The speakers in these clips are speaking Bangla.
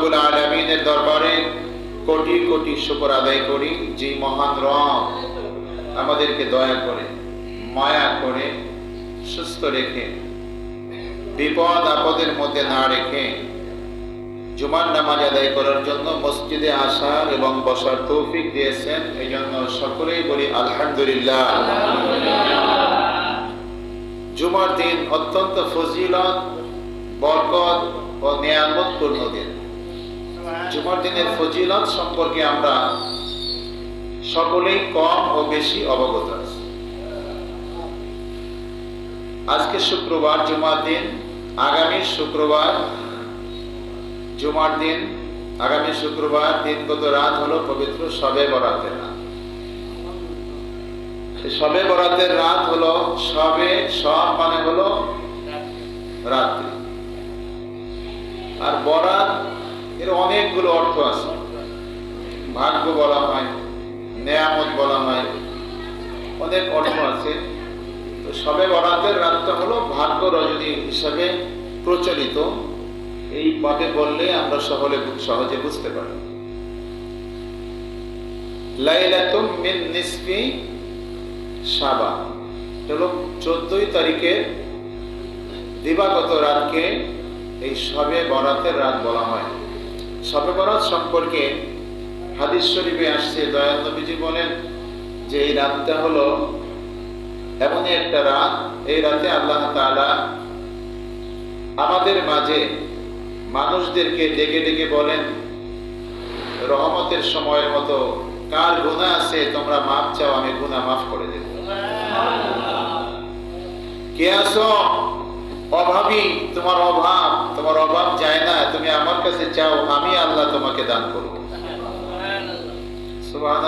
রব্বুল আলমিনের দরবারে কোটি কোটি শুকর আদায় করি, যে মহান রব আমাদেরকে দয়া করে, মায়া করে, সুস্থ রেখে, বিপদ আপদের মধ্যে না রেখে জুমার নামাজ আদায় করার জন্য মসজিদে আসার এবং বসার তৌফিক দিয়েছেন। এই জন্য সকলেই বলি আলহামদুলিল্লাহ। জুমার দিন অত্যন্ত ফজিলত, বরকত ও নিয়ামতপূর্ণ দিন। জুমার দিনের ফজিলত সম্পর্কে আমরা সকলেই কম ও বেশি অবগত আছি। আজকে শুক্রবার জুমার দিন, আগামী শুক্রবার, জুমার দিন, আগামী শুক্রবার দিনগত রাত হলো পবিত্র সবে বরাতের রাত। সবে বরাতের রাত হলো সবে, সব মানে হলো রাত্রি। আর বরাত এর অনেকগুলো অর্থ আছে। ভাগ্য বলা হয়, নেয়ামত বলা হয়, অনেক অর্থ আছে। তো সবে বরাতের রাতটা হলো ভাগ্য রজনী হিসাবে প্রচলিত। এই পদে বললে আমরা সকলে সহজে বুঝতে পারি সাবা। চোদ্দই তারিখে দিবাগত রাতকে এই সবে বরাতের রাত বলা হয়। সবে সম্পর্কে হাদিস শরীফে আসছে, দয়াল নবীজি বলেন যে এই রাতটা হলো এমনই একটা রাত। এই রাতে আল্লাহ তাআলা আমাদের মাঝে মানুষদেরকে ডেকে ডেকে বলেন, রহমতের সময়ের মতো কার গুণা আছে তোমরা মাপ চাও, আমি গুণা মাফ করে দেব। কে আছো? অভাবী তোমার অভাব তোমার অভাব যায় না। তুমি আমার কাছে চাও আমি আল্লাহ তোমাকে দান করব।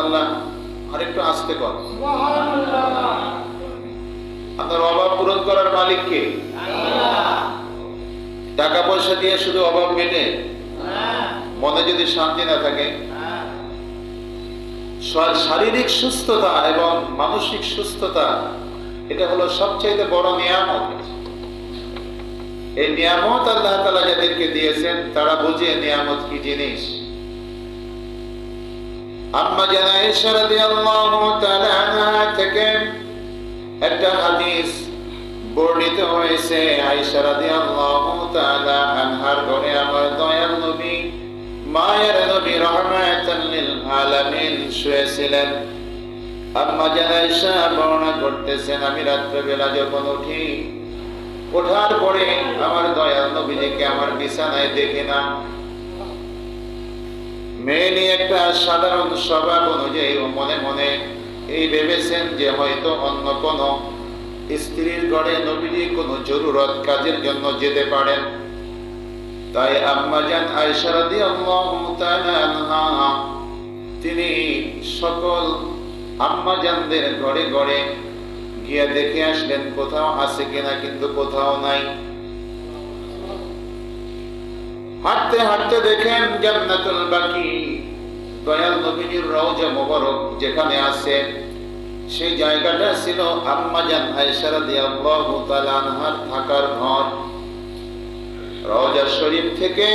আল্লাহ আসতে কর। আপনার অভাব পূরণ করার মালিক কে? টাকা পয়সা দিয়ে শুধু অভাব মেটে? মনে যদি শান্তি না থাকে? শারীরিক সুস্থতা এবং মানসিক সুস্থতা এটা হলো সবচাইতে বড় নিয়ামত। এই নিয়ামত আল্লাহ তালা যাদেরকে দিয়েছেন, তারা বুঝে নিয়ামত কি জিনিস। আম্মা জানা আল্লাহ থেকে একটা হাদিস বর্ণিত হয়েছে। তাআলা আনহার ঘরে আমার দয়াল নবী, মায়ের নবী লিল আলামিন শুয়েছিলেন। আম্মা জান আয়েশা বর্ণনা করতেছেন, আমি রাত্রেবেলা যখন উঠি ওঠার পরে আমার দয়াল নবীজিকে আমার বিছানায় দেখে না। মেয়েলি একটা সাধারণ স্বভাব অনুযায়ী মনে মনে এই ভেবেছেন যে হয়তো অন্য কোনো স্ত্রীর ঘরে নবীজি কোনো জরুরত কাজের জন্য যেতে পারেন। তাই আম্মা জান আয়েশা রাদিয়াল্লাহু তিনি সকল আম্মাজানদের ঘরে ঘরে গিয়ে দেখে আসলেন, কোথাও আছে কিনা কিন্তু কোথাও নাই। হাঁটতে হাঁটতে দেখেন জান্নাতুল বাকি, দয়াল নবীজির রওজা মোবারক যেখানে আছে, সেই জায়গাটা ছিল আম্মাজান আয়েশা রাদিয়াল্লাহু তাআলা আনহার থাকার ঘর। রওজা শরীফ থেকে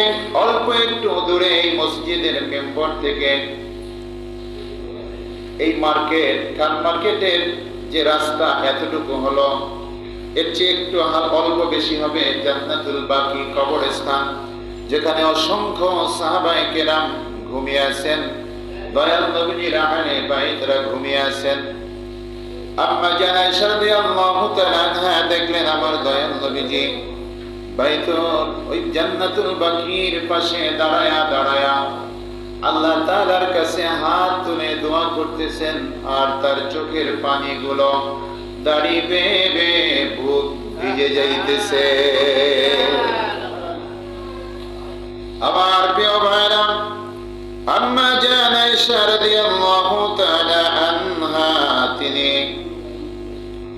অল্প একটু দূরে এই মসজিদের মেম্বর থেকে এই মার্কেট খান মার্কেটের যে রাস্তা এতটুকু হলো, এর চেয়ে একটু অল্প বেশি হবে জান্নাতুল বাকি কবরস্থান, যেখানে অসংখ্য সাহাবায়ে কেরাম ঘুমিয়ে আছেন, দয়াল নবীজি রাহানে বাইতরা ঘুমিয়ে আছেন। আম্মা জানাই সারদি আল্লাহ তাআলা দেখলেন আমার দয়াল নবীজি, বাইতুল ওই জান্নাতুল বাকির পাশে দাঁড়ায়া দাঁড়ায়া আল্লাহ তালার কাছে হাত তুলে দোয়া করতেছেন, আর তার চোখের পানিগুলো দাড়ি বেয়ে বুক ভিজে যাইতেছে। আমার প্রিয় ভাইরা, আম্মা জানাই আয়েশা রাদিয়াল্লাহু তাআলা আনহা, তিনি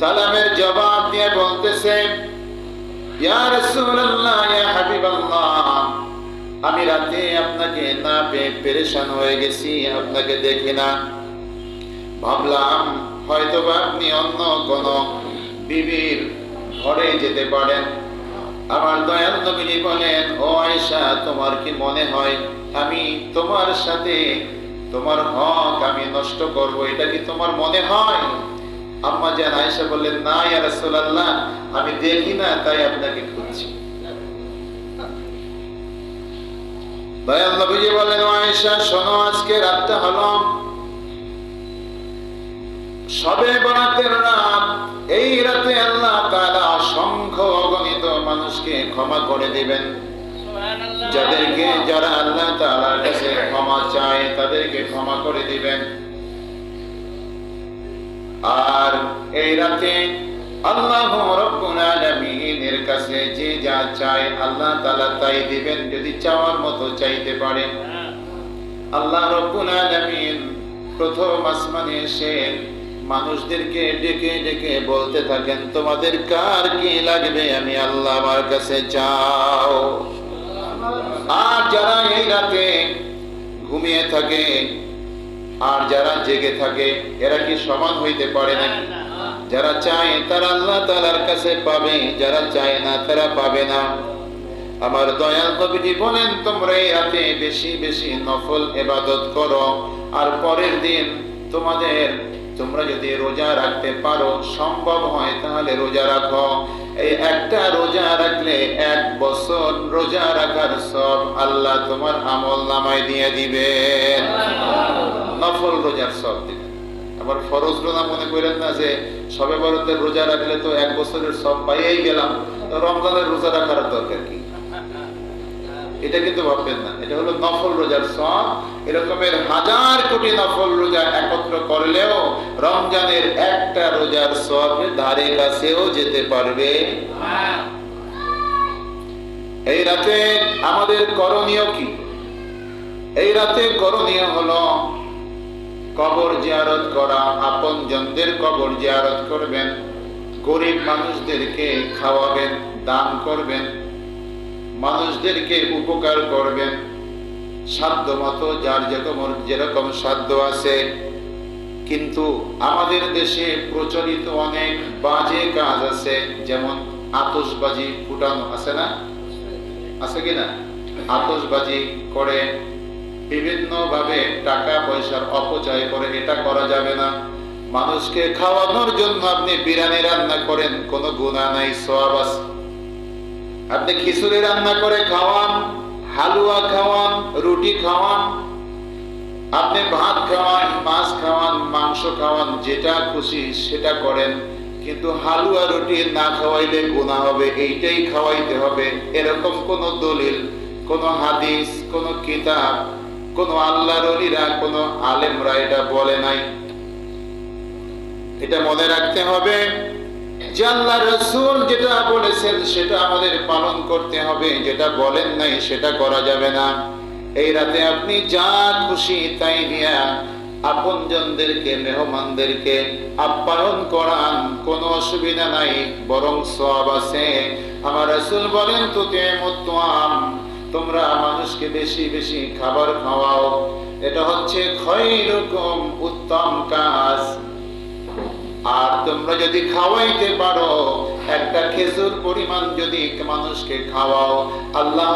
সালামের জবাব দিয়ে বলতেছে রাসূলুল্লাহ হাবিবাল্লাহ, আমি রাতে আপনাকে না পেয়ে পেরেশান হয়ে গেছি, আপনাকে দেখি না। ভাবলাম হয়তো আপনি অন্য কোন বিবির ঘরে যেতে পারেন। আমার দয়াল বলেন, ও আয়েশা, তোমার কি মনে হয় আমি তোমার সাথে, তোমার হক আমি নষ্ট করব? এটা কি তোমার মনে হয়? আম্মা জান আয়েশা বললেন না ইয়া রাসূলুল্লাহ আমি দেখি না তাই আপনাকে খুঁজছি। দয়াল নবীজি বলেন আয়েশা শোনো আজকে রাতটা হলো সবে বরাতের রাত। এই রাতে আল্লাহ তাআলা অসংখ্য অগণিত মানুষকে ক্ষমা করে দিবেন। যাদেরকে যারা আল্লাহ তাআলার কাছে ক্ষমা চায় তাদেরকে ক্ষমা করে দিবেন। আর এই রাতে আল্লাহ রব্বুল আলামিনের কাছে যে যা চায় আল্লাহ তাআলা তাই দিবেন, যদি চাওয়ার মতো চাইতে পারে আল্লাহ রব্বুল আলামিন প্রথম আসমানে এসে মানুষদেরকে ডেকে ডেকে বলতে থাকেন, তোমাদের কার কি লাগবে? আমি আল্লাহ আমার কাছে চাও। আর যারা এই রাতে ঘুমিয়ে থাকে আর যারা জেগে থাকে, এরা কি সমান হইতে পারে না যারা চায়, তারা আল্লাহ তালার কাছে পাবে। যারা চায় না, তারা পাবে না। আমার দয়াল কবিজি বলেন, তোমরা এই রাতে বেশি বেশি নফল এবাদত করো। আর পরের দিন তোমাদের, তোমরা যদি রোজা রাখতে পারো, সম্ভব হয় তাহলে রোজা রাখো। এই একটা রোজা রাখলে এক বছর রোজা রাখার সব আল্লাহ তোমার আমল নামায় দিয়ে দিবেন। নফল রোজার সব দিবেন আবার ফরজ রোজা মনে করেন না যে সবে বরতের রোজা রাখলে তো এক বছরের সব পাইয়েই গেলাম রমজানের রোজা রাখার দরকার কি? এটা কিন্তু ভাববেন না। এটা হলো নফল রোজার সব এরকমের হাজার কোটি নফল রোজা একত্র করলেও রমজানের একটা রোজার সব ধারে কাছেও যেতে পারবে এই রাতে আমাদের করণীয় কি? এই রাতে করণীয় হলো কবর জিয়ারত করা, আপন জনদের কবর জিয়ারত করবেন, গরিব মানুষদেরকে খাওয়াবেন, দান করবেন, মানুষদেরকে উপকার করবেন, সাধ্য মতো, যার যেরকম যেরকম সাধ্য আছে। কিন্তু আমাদের দেশে প্রচলিত অনেক বাজে কাজ আছে, যেমন আতসবাজি ফুটানো আছে না? আছে কিনা আতসবাজি করে বিভিন্ন ভাবে টাকা পয়সার অপচয় করে এটা করা যাবে না। মানুষকে খাওয়ানোর জন্য আপনি বিরিয়ানি রান্না করেন, কোনো গুণা নাই সব আছে। আপনি খিচুড়ি রান্না করে খাওয়ান, হালুয়া খাওয়ান, রুটি খাওয়ান, আপনি ভাত খাওয়ান, মাছ খাওয়ান, মাংস খাওয়ান, যেটা খুশি সেটা করেন। কিন্তু হালুয়া, রুটি না খাওয়াইলে গুণা হবে, এইটাই খাওয়াইতে হবে। এরকম কোন দলিল, কোন হাদিস, কোন কিতাব কোন আল্লাহর অলিরা কোন আলেমরা এটা বলে নাই। এটা মনে রাখতে হবে যে আল্লাহ রসুল যেটা বলেছেন সেটা আমাদের পালন করতে হবে। যেটা বলেন নাই সেটা করা যাবে না। এই রাতে আপনি যা খুশি তাই নিয়া আপনজনদেরকে, মেহমানদেরকে আপ্যায়ন করান, কোনো অসুবিধা নাই, বরং সব আছে। আমার রসুল বলেন তো তেমতাম তোমরা মানুষকে বেশি বেশি খাবার খাওয়াও। এটা হচ্ছে খৈরকম উত্তম কাজ। আর তোমরা যদি খাওয়াইতে পারো, একটা খেজুর পরিমাণ যদি মানুষকে খাওয়াও, আল্লাহ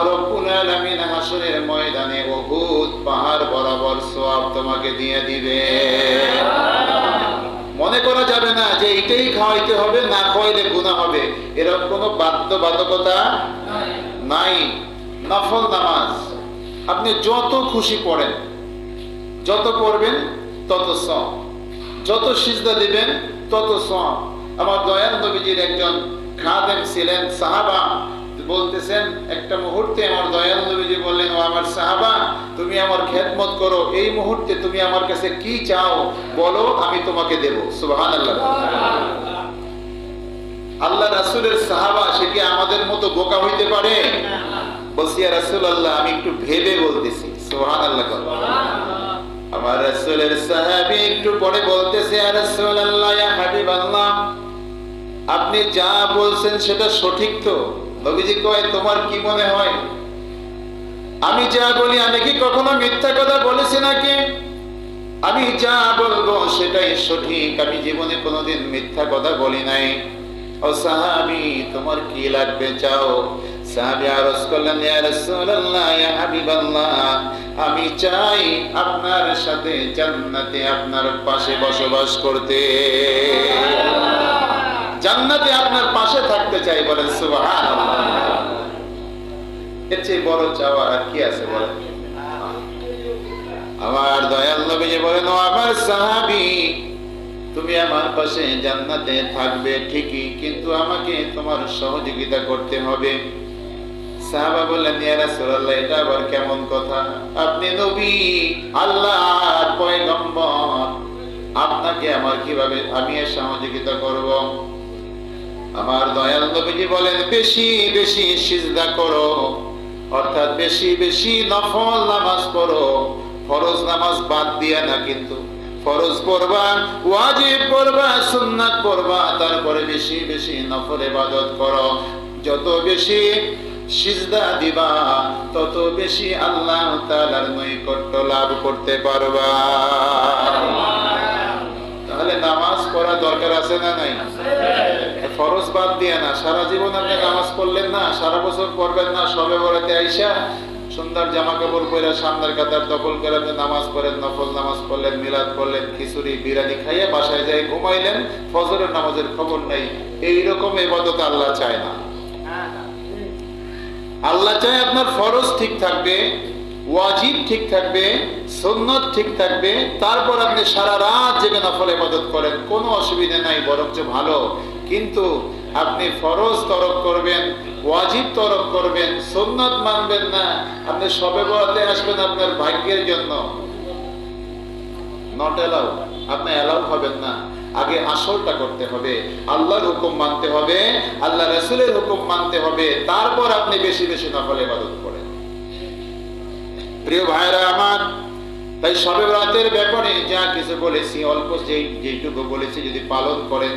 ময়দানে উহুদ পাহাড় বরাবর তোমাকে দিয়ে দিবে। মনে করা যাবে না যে এটাই খাওয়াইতে হবে, না খাওয়াইলে গুনাহ হবে। এরকম কোনো বাধ্যবাধকতা নাই। নফল নামাজ। আপনি যত খুশি পড়েন, যত পড়বেন, তত সব যত সিজদা দিবেন, তত সব আমার দয়াল নবীজির একজন খাদেম ছিলেন, সাহাবা। বলতেছেন, একটা মুহূর্তে আমার দয়াল নবীজি বললেন, ও আমার সাহাবা, তুমি আমার খেদমত করো। এই মুহূর্তে তুমি আমার কাছে কি চাও, বলো, আমি তোমাকে দেব। সুবহান আল্লাহ রাসুলের সাহাবা, সে কি আমাদের মতো বোকা হইতে পারে? আমি একটু ভেবে বলতেছি। সুবহানাল্লাহ আমার রাসূলের একটু পরে বলতেছে, ইয়া হাবিবাল্লাহ, আপনি যা বলছেন সেটা সঠিক তো? নবীজি কয়, তোমার কি মনে হয়? আমি যা বলি, আমি কি কখনো মিথ্যা কথা বলেছি নাকি? আমি যা বলব সেটাই সঠিক, আমি জীবনে কোনোদিন মিথ্যা কথা বলি নাই। ও সাহাবি, তোমার কি লাগবে? চাও আমি চাই আপনার সাথে জান্নাতে আপনার পাশে বসবাস করতে। জান্নাতে আপনার পাশে থাকতে চাই বলেন, সুবহানাল্লাহ। এর চেয়ে বড় চাওয়া আর কি আছে বলেন? আমার দয়াল বলেন আমার সাহাবী, তুমি আমার পাশে জান্নাতে থাকবে ঠিকই, কিন্তু আমাকে তোমার সহযোগিতা করতে হবে। সাহাবা বললেন, ইয়া রাসূলুল্লাহ, এটা আবার কেমন কথা? আপনি নবী, আল্লাহর পয়গম্বর। আপনাকে আমার কীভাবে, আমি এর সহযোগিতা করব? আমার দয়াল নবীজি বলেন, বেশি বেশি সিজদা করো। অর্থাৎ বেশি বেশি নফল নামাজ পড়ো। ফরজ নামাজ বাদ দিয়া না কিন্তু। ফরজ পড়বা, ওয়াজিব পড়বা, সুন্নাত পড়বা, তারপরে বেশি বেশি নফল ইবাদত করো। যত বেশি সিজদা দিবা তত বেশি আল্লাহ তাআলার নৈকট্য লাভ করতে পারবা। তাহলে নামাজ পড়া দরকার আছে না নাই? ফরজ বাদ দিয়ে না সারা জীবন আপনি নামাজ পড়লেন না সারা বছর পড়বেন না সবে বড়াতে আইসা সুন্দর জামা কাপড় পরে সামনের কাতার দখল করে আপনি নামাজ পড়েন নফল নামাজ পড়লেন মিলাদ পড়লেন খিচুড়ি বিরিয়ানি খাইয়ে বাসায় যাই ঘুমাইলেন ফজরের নামাজের খবর নেই। এইরকম ইবাদত আল্লাহ চায় না। আল্লাহ চায় আপনার ফরজ ঠিক থাকবে, ওয়াজিব ঠিক থাকবে, সুন্নত ঠিক থাকবে, তারপর আপনি সারা রাত জেগে নফল ইবাদত করেন, কোনো অসুবিধা নাই, বরঞ্চ ভালো। কিন্তু আপনি ফরজ তরক করবেন, ওয়াজিব তরক করবেন, সুন্নত মানবেন না, আপনি সবে বরাতে আসবেন আপনার ভাগ্যের জন্য। নট এলাউ আপনি এলাউ হবেন না। আগে আসলটা করতে হবে। আল্লাহর হুকুম মানতে হবে, আল্লাহ রসুলের হুকুম মানতে হবে, তারপর আপনি বেশি বেশি নকল ইবাদত করেন। প্রিয় ভাইরা আমার, তাই সবে রাতের ব্যাপারে যা কিছু বলেছি, অল্প যেই যেইটুকু বলেছি যদি পালন করেন,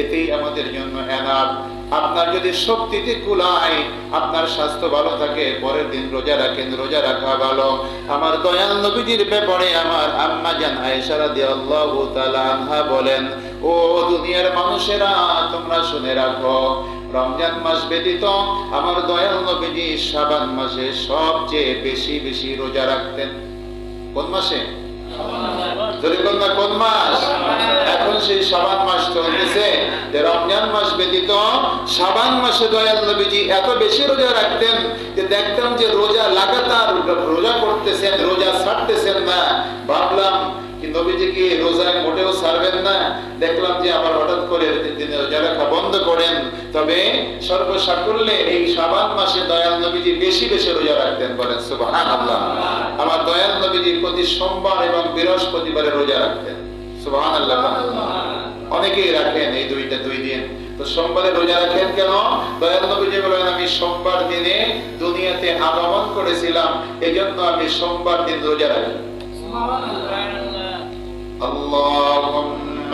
এতেই আমাদের জন্য এনাফ আপনার যদি শক্তিতে কুলায়, আপনার স্বাস্থ্য ভালো থাকে, পরের দিন রোজা রাখেন, রোজা রাখা ভালো। আমার দয়াল নবীজির ব্যাপারে আমার আম্মা জান আয়েশা রাদিয়াল্লাহু তাআলা আনহা বলেন, ও দুনিয়ার মানুষেরা, তোমরা শুনে রাখো, রমজান মাস ব্যতীত আমার দয়াল নবীজি শাবান মাসে সবচেয়ে বেশি বেশি রোজা রাখতেন। কোন মাসে? যদি কোন কোন মাস এখন সেই সাবান মাস চলতেছে। যে রমজান মাস ব্যতীত সাবান মাসে দয়াল নবীজি এত বেশি রোজা রাখতেন যে দেখতাম যে রোজা লাগাতার রোজা করতেছেন রোজা ছাড়তেছেন না। ভাবলাম কি নবীজি কি রোজায় মোটেও ছাড়বেন না। দেখলাম যে আবার হঠাৎ করে তিনি রোজা রাখা বন্ধ করেন। তবে সর্বসাকুল্যে এই শাবান মাসে দয়াল নবীজি বেশি বেশি রোজা রাখতেন বলেন, সুবহানাল্লাহ। আমার দয়াল নবীজি প্রতি সোমবার এবং বৃহস্পতিবারে রোজা রাখতেন। সুবহানাল্লাহ। অনেকেই রাখেন এই দুইটা দুই দিন। তো সোমবারে রোজা রাখেন কেন? দয়াল নবীজি বলেন, আমি সোমবার দিনে দুনিয়াতে আগমন করেছিলাম, এজন্য আমি সোমবার দিন রোজা রাখি। اللهم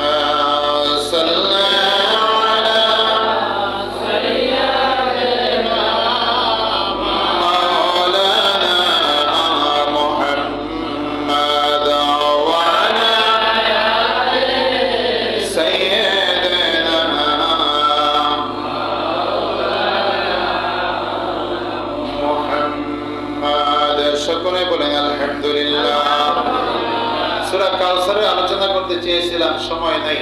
সময় নাই।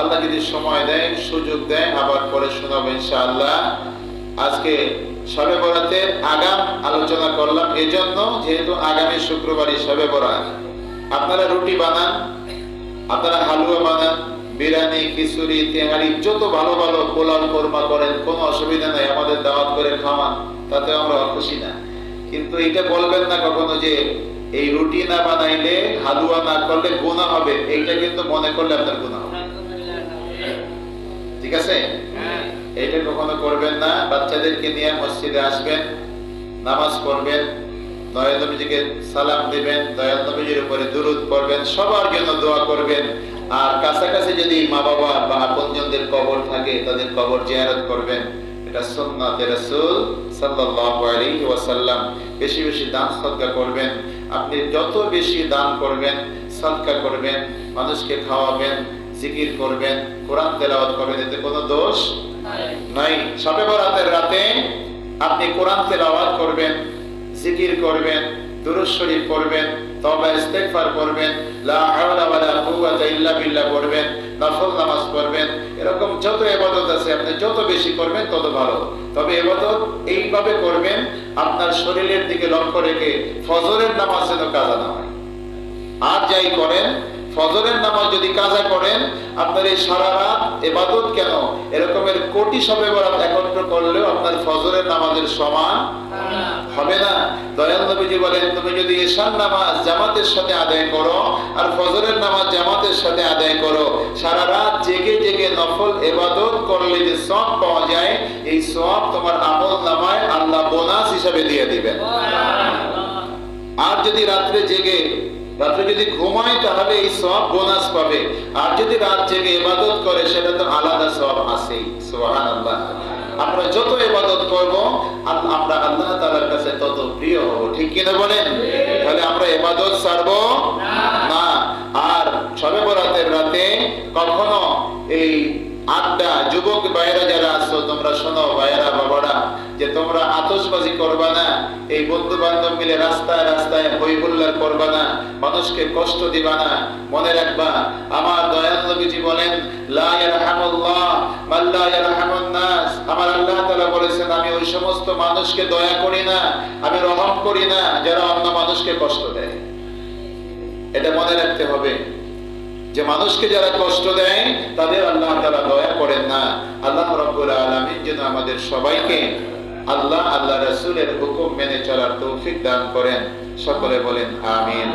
আল্লাহ যদি সময় দেয়, সুযোগ দেয়, আবার পরে শোনাবো ইনশাআল্লাহ। আজকে সবে বরাতের আগাম আলোচনা করলাম। এজন্য যেহেতু আগামী শুক্রবারই সবে বরাত, আপনারা রুটি বানান, আপনারা হালুয়া বানান, বিরিয়ানি, খিচুড়ি, তেহারি, যত ভালো ভালো পোলাও কোরমা করেন, কোনো অসুবিধা নাই, আমাদের দাওয়াত করে খাওয়ান, তাতে আমরা খুশি না। কিন্তু এটা বলবেন না কখনো যে এই রুটি না বানাইলে, হালুয়া না করলে গুণা হবে। এইটা কিন্তু মনে করলে আপনার গুণা হবে। ঠিক আছে? এইটা কখনো করবেন না। বাচ্চাদেরকে নিয়ে মসজিদে আসবেন, নামাজ পড়বেন, দয়াল নবীজিকে সালাম দিবেন, দয়াল নবীজির উপরে দুরুদ পড়বেন, সবার জন্য দোয়া করবেন। আর কাছাকাছি যদি মা বাবা বা আপনজনদের কবর থাকে, তাদের কবর জিয়ারত করবেন। এটা সুন্নাতে রাসূল সাল্লাল্লাহু আলাইহি ওয়াসাল্লাম বেশি বেশি দান সদকা করবেন। আপনি যত বেশি দান করবেন সদকা করবেন মানুষকে খাওয়াবেন জিকির করবেন কোরআন তেলাওয়াত করবেন এতে কোনো দোষ নাই। সবে বরাতের রাতে আপনি কোরআন তেলাওয়াত করবেন জিকির করবেন দুরূদ শরীফ পড়বেন ইস্তেগফার করবেন লা হাওলা ওয়ালা কুওয়াতা ইল্লা বিল্লাহ করবেন নফল নামাজ করবেন এরকম যত ইবাদত আছে আপনি যত বেশি করবেন তত ভালো। তবে ইবাদত এইভাবে করবেন, আপনার শরীরের দিকে লক্ষ্য রেখে ফজরের নামাজ যেন কাজা না হয়। আর যাই করেন ফজরের নামাজ যদি কাজা করেন আপনার এই সারা রাত এবাদত কেন? এরকমের কোটি সবে বরাত একত্র করলেও আপনার ফজরের নামাজের সমান হবে না। দয়াল নবীজি বলেন তুমি যদি ঈশান নামাজ জামাতের সাথে আদায় করো আর ফজরের নামাজ জামাতের সাথে আদায় করো সারা রাত জেগে জেগে নফল এবাদত করলে যে সব পাওয়া যায় এই সব তোমার আমল নামায় আল্লাহ বোনাস হিসাবে দিয়ে দিবেন। আর যদি রাত্রে জেগে রাত্রে যদি ঘুমায় তাহলে এই সব বোনাস পাবে। আর যদি রাত জেগে ইবাদত করে, সেটা তো আলাদা সব আছেই। সুবহানাল্লাহ। আমরা যত ইবাদত করব আমরা আল্লাহ তাআলার কাছে তত প্রিয় হব। ঠিক কিনা বলেন? তাহলে আমরা ইবাদত ছাড়বো না। আর সবে বরাতের রাতে কখনো এই আড্ডা, যুবক ভাইয়েরা যারা আছো, তোমরা শোনো, ভাইয়েরা, বাবারা, যে তোমরা আতশবাজি করবা না, এই বন্ধু বান্ধব মিলে রাস্তায় রাস্তায় হই হুল্লার করবা না, মানুষকে কষ্ট দিবা না, মনে রাখবা, আমার দয়াল নবীজি বলেন, লা ইয়ারহামুল্লাহ, মান লা ইয়ারহামুন নাস। আমার আল্লাহ তাআলা বলেছেন, আমি ওই সমস্ত মানুষকে দয়া করি না, আমি রহম করি না, যারা অন্য মানুষকে কষ্ট দেয়। এটা মনে রাখতে হবে। যে মানুষকে যারা কষ্ট দেয়, তাদের আল্লাহ তারা দয়া করেন না। আল্লাহ রব্বুল আলমিন যেন আমাদের সবাইকে আল্লাহ আল্লাহ রসুলের হুকুম মেনে চলার তৌফিক দান করেন। সকলে বলেন, আমিন।